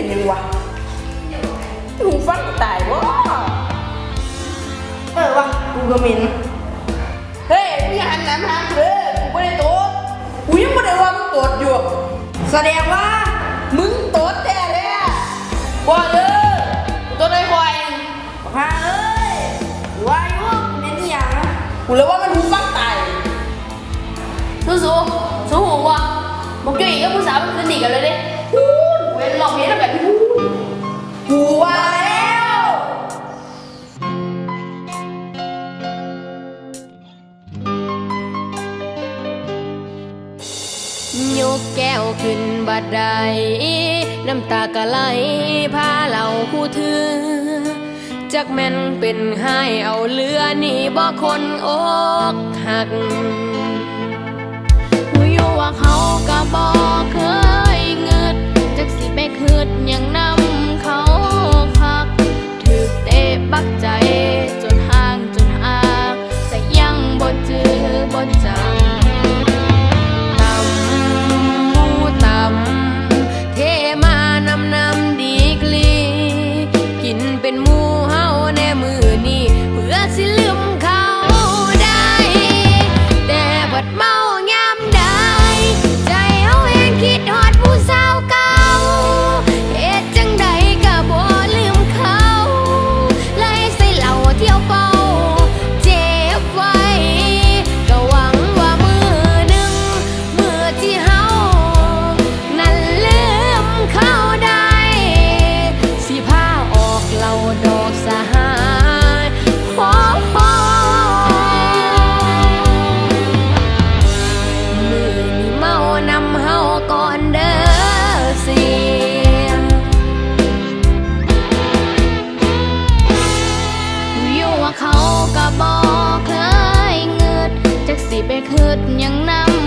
เป็นยัวะหูฟังตายวะเออวะกูก็มินเฮ้ยนี่หันหน้ามากูเด้อกูไม่ได้โตดกูยังไม่ได้ว่ามึงโตดอยู่ แสดงว่า มึงโตดแท้เลยอะว่าเด้อตัวได้ควายฮาเอ้ยว่าอยู่เหม็นี่ยังกูเลยว่ามันหูฟังตายสู้ๆสู้หัวบ่เกี่ยก็ผู้สาวมันคืนดีกันเลยดิ กแก้วขึ้นบัดใด น้ำตากะไหลพาเราคู่เธอจักแม่นเป็นให้เอาเรือนี่บ่คนอกหักหูอยู่ว่าเขาก็บอกเคย ดอกสหายโอ้โหมือนี้เมานำเฮาก่อนเด้อเสียงอยู่ว่าเขาก็บอกเคยเงิดจักสิไปคืดยังนำ